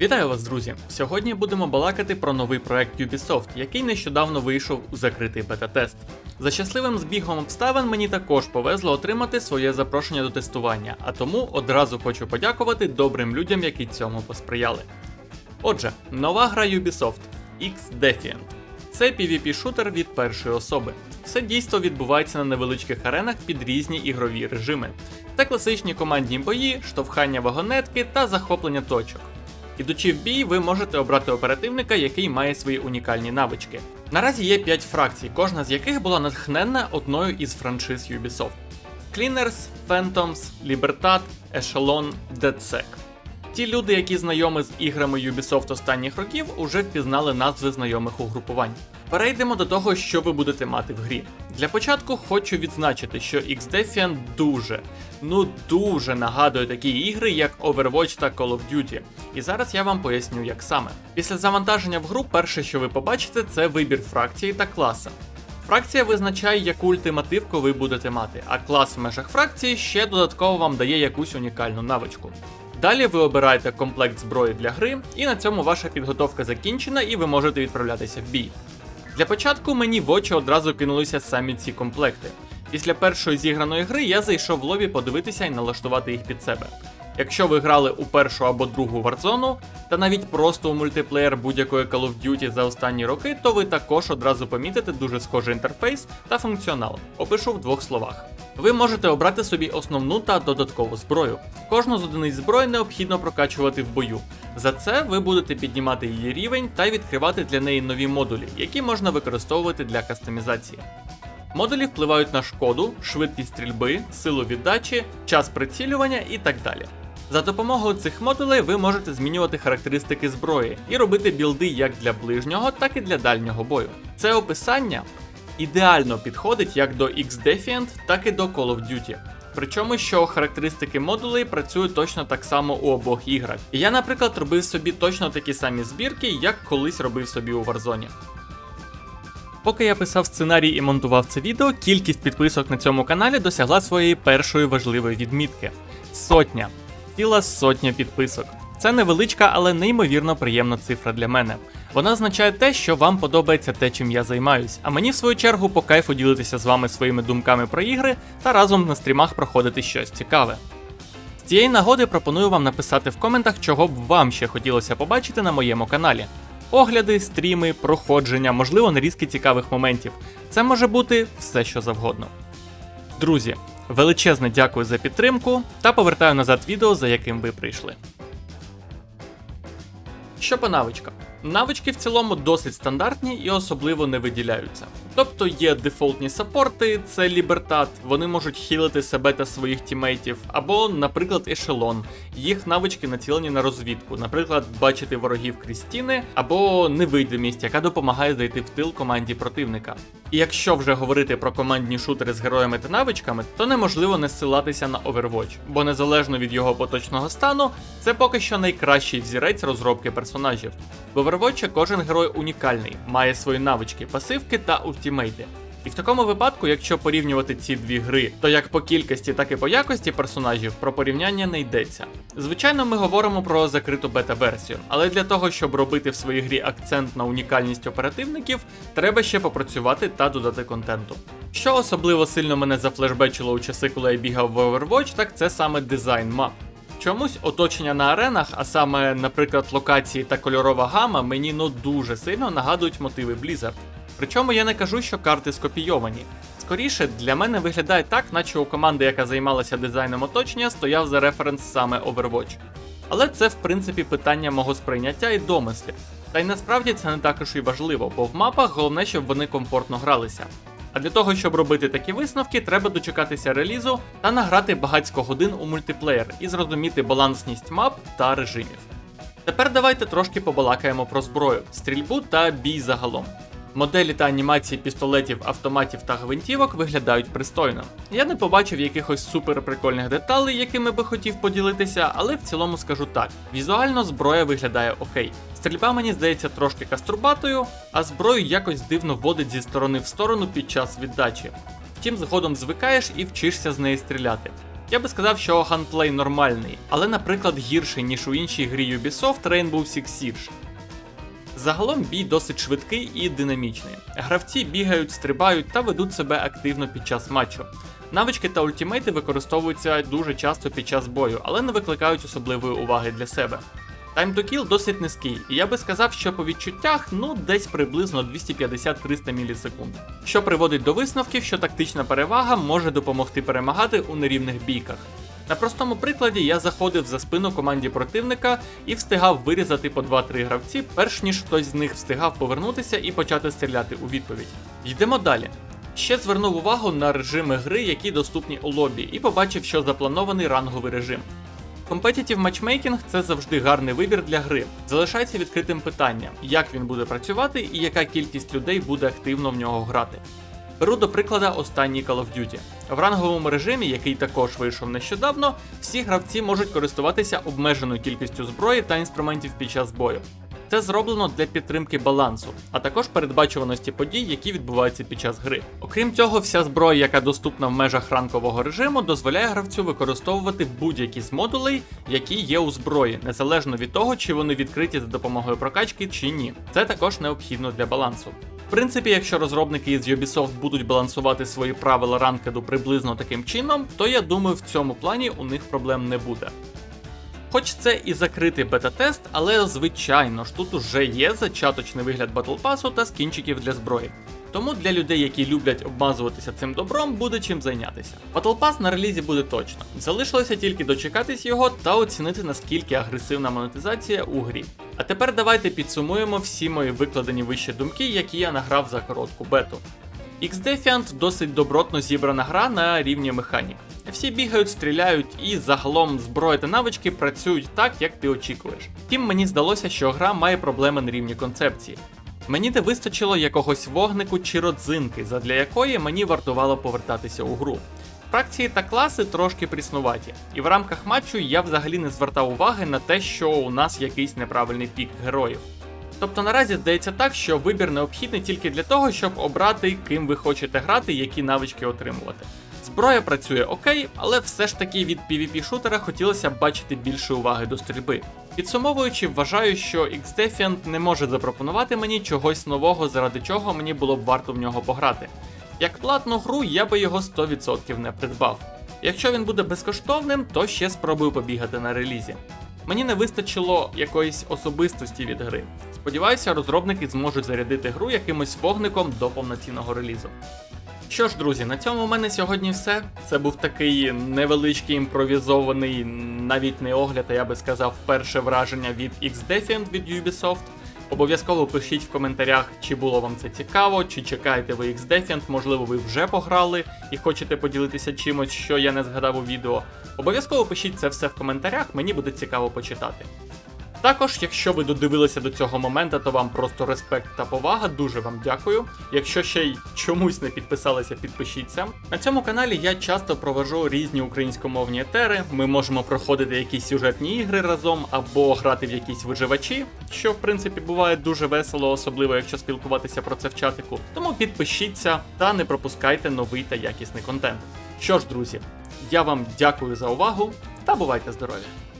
Вітаю вас, друзі! Сьогодні будемо балакати про новий проект Ubisoft, який нещодавно вийшов у закритий бета-тест. За щасливим збігом обставин мені також повезло отримати своє запрошення до тестування, а тому одразу хочу подякувати добрим людям, які цьому посприяли. Отже, нова гра Ubisoft X Defiant. Це PvP-шутер від першої особи. Все дійство відбувається на невеличких аренах під різні ігрові режими. Це класичні командні бої, штовхання вагонетки та захоплення точок. Ідучи в бій, ви можете обрати оперативника, який має свої унікальні навички. Наразі є 5 фракцій, кожна з яких була натхненна одною із франшиз Ubisoft: Cleaners, Phantoms, Libertad, Echelon, DeadSec. Ті люди, які знайомі з іграми Ubisoft останніх років, уже впізнали назви знайомих угрупувань. Перейдемо до того, що ви будете мати в грі. Для початку хочу відзначити, що X-Defiant дуже, ну дуже нагадує такі ігри, як Overwatch та Call of Duty. І зараз я вам поясню, як саме. Після завантаження в гру, перше, що ви побачите, це вибір фракції та класа. Фракція визначає, яку ультимативку ви будете мати, а клас в межах фракції ще додатково вам дає якусь унікальну навичку. Далі ви обираєте комплект зброї для гри, і на цьому ваша підготовка закінчена, і ви можете відправлятися в бій. Для початку мені в очі одразу кинулися самі ці комплекти. Після першої зіграної гри я зайшов в лобі подивитися і налаштувати їх під себе. Якщо ви грали у першу або другу Warzone, та навіть просто у мультиплеєр будь-якої Call of Duty за останні роки, то ви також одразу помітите дуже схожий інтерфейс та функціонал. Опишу в двох словах. Ви можете обрати собі основну та додаткову зброю. Кожну з одиниць зброї необхідно прокачувати в бою. За це ви будете піднімати її рівень та відкривати для неї нові модулі, які можна використовувати для кастомізації. Модулі впливають на шкоду, швидкість стрільби, силу віддачі, час прицілювання і так далі. За допомогою цих модулей ви можете змінювати характеристики зброї і робити білди як для ближнього, так і для дальнього бою. Це описання ідеально підходить як до X-Defiant, так і до Call of Duty. Причому, що характеристики модулей працюють точно так само у обох іграх. І я, наприклад, робив собі точно такі самі збірки, як колись робив собі у Warzone. Поки я писав сценарій і монтував це відео, кількість підписок на цьому каналі досягла своєї першої важливої відмітки сотня. Ціла сотня підписок. Це невеличка, але неймовірно приємна цифра для мене. Вона означає те, що вам подобається те, чим я займаюсь, а мені в свою чергу по кайфу ділитися з вами своїми думками про ігри та разом на стрімах проходити щось цікаве. З цієї нагоди пропоную вам написати в коментах, чого б вам ще хотілося побачити на моєму каналі. Огляди, стріми, проходження, можливо, нарізки цікавих моментів. Це може бути все, що завгодно. Друзі, величезне дякую за підтримку та повертаю назад відео, за яким ви прийшли. Що по навичкам? Навички в цілому досить стандартні і особливо не виділяються. Тобто є дефолтні саппорти, це Лібертат, вони можуть хілити себе та своїх тімейтів, або, наприклад, ешелон. Їх навички націлені на розвідку, наприклад, бачити ворогів крізь стіни, або невидимість, яка допомагає зайти в тил команді противника. І якщо вже говорити про командні шутери з героями та навичками, то неможливо не ссилатися на Overwatch, бо незалежно від його поточного стану, це поки що найкращий взірець розробки персонажів. В Overwatch кожен герой унікальний, має свої навички, пасивки та ультімейти. І в такому випадку, якщо порівнювати ці дві гри, то як по кількості, так і по якості персонажів про порівняння не йдеться. Звичайно, ми говоримо про закриту бета-версію, але для того, щоб робити в своїй грі акцент на унікальність оперативників, треба ще попрацювати та додати контенту. Що особливо сильно мене зафлешбечило у часи, коли я бігав в Overwatch, так це саме дизайн мап. Чомусь оточення на аренах, а саме, наприклад, локації та кольорова гама, мені ну дуже сильно нагадують мотиви Blizzard. Причому я не кажу, що карти скопійовані. Скоріше, для мене виглядає так, наче у команди, яка займалася дизайном оточення, стояв за референс саме Overwatch. Але це в принципі питання мого сприйняття і домислів. Та й насправді це не також і важливо, бо в мапах головне, щоб вони комфортно гралися. А для того, щоб робити такі висновки, треба дочекатися релізу та награти багатько годин у мультиплеєр і зрозуміти балансність мап та режимів. Тепер давайте трошки побалакаємо про зброю, стрільбу та бій загалом. Моделі та анімації пістолетів, автоматів та гвинтівок виглядають пристойно. Я не побачив якихось супер прикольних деталей, якими би хотів поділитися, але в цілому скажу так: візуально зброя виглядає окей. Стрільба мені здається трошки каструбатою, а зброю якось дивно водить зі сторони в сторону під час віддачі. Втім, згодом звикаєш і вчишся з неї стріляти. Я би сказав, що ганплей нормальний, але, наприклад, гірший, ніж у іншій грі Ubisoft Rainbow Six Siege. Загалом бій досить швидкий і динамічний. Гравці бігають, стрибають та ведуть себе активно під час матчу. Навички та ультимейти використовуються дуже часто під час бою, але не викликають особливої уваги для себе. Time to kill досить низький, і я би сказав, що по відчуттях ну десь приблизно 250-300 мілісекунд, що приводить до висновків, що тактична перевага може допомогти перемагати у нерівних бійках. На простому прикладі я заходив за спину команді противника і встигав вирізати по 2-3 гравці, перш ніж хтось з них встигав повернутися і почати стріляти у відповідь. Йдемо далі. Ще звернув увагу на режими гри, які доступні у лобі, і побачив, що запланований ранговий режим. Competitive Matchmaking – це завжди гарний вибір для гри. Залишається відкритим питання, як він буде працювати і яка кількість людей буде активно в нього грати. Беру до прикладу останній Call of Duty. В ранговому режимі, який також вийшов нещодавно, всі гравці можуть користуватися обмеженою кількістю зброї та інструментів під час бою. Це зроблено для підтримки балансу, а також передбачуваності подій, які відбуваються під час гри. Окрім цього, вся зброя, яка доступна в межах ранкового режиму, дозволяє гравцю використовувати будь-які з модулей, які є у зброї, незалежно від того, чи вони відкриті за допомогою прокачки чи ні. Це також необхідно для балансу. Принципі, якщо розробники із Ubisoft будуть балансувати свої правила ранкеду приблизно таким чином, то я думаю, в цьому плані у них проблем не буде. Хоч це і закритий бета-тест, але звичайно ж тут уже є зачаточний вигляд батлпасу та скінчиків для зброї. Тому для людей, які люблять обмазуватися цим добром, буде чим зайнятися. Battle Pass на релізі буде точно. Залишилося тільки дочекатись його та оцінити наскільки агресивна монетизація у грі. А тепер давайте підсумуємо всі мої викладені вище думки, які я награв за коротку бету. X-Defiant досить добротно зібрана гра на рівні механік. Всі бігають, стріляють, і загалом зброя та навички працюють так, як ти очікуєш. Втім, мені здалося, що гра має проблеми на рівні концепції. Мені не вистачило якогось вогнику чи родзинки, задля якої мені вартувало повертатися у гру. Фракції та класи трошки пріснуваті, і в рамках матчу я взагалі не звертав уваги на те, що у нас якийсь неправильний пік героїв. Тобто наразі здається так, що вибір необхідний тільки для того, щоб обрати, ким ви хочете грати які навички отримувати. Зброя працює окей, але все ж таки від PvP-шутера хотілося б бачити більше уваги до стрільби. Підсумовуючи, вважаю, що X-Defiant не може запропонувати мені чогось нового, заради чого мені було б варто в нього пограти. Як платну гру я би його 100% не придбав. Якщо він буде безкоштовним, то ще спробую побігати на релізі. Мені не вистачило якоїсь особистості від гри. Сподіваюся, розробники зможуть зарядити гру якимось вогником до повноцінного релізу. Що ж, друзі, на цьому у мене сьогодні все. Це був такий невеличкий імпровізований, навіть не огляд, а я би сказав, перше враження від X-Defiant від Ubisoft. Обов'язково пишіть в коментарях, чи було вам це цікаво, чи чекаєте ви X-Defiant, можливо, ви вже пограли і хочете поділитися чимось, що я не згадав у відео. Обов'язково пишіть це все в коментарях, мені буде цікаво почитати. Також, якщо ви додивилися до цього моменту, то вам просто респект та повага, дуже вам дякую. Якщо ще й чомусь не підписалися, підпишіться. На цьому каналі я часто провожу різні українськомовні етери. Ми можемо проходити якісь сюжетні ігри разом або грати в якісь виживачі, що в принципі буває дуже весело, особливо якщо спілкуватися про це в чатику. Тому підпишіться та не пропускайте новий та якісний контент. Що ж, друзі, я вам дякую за увагу та бувайте здорові!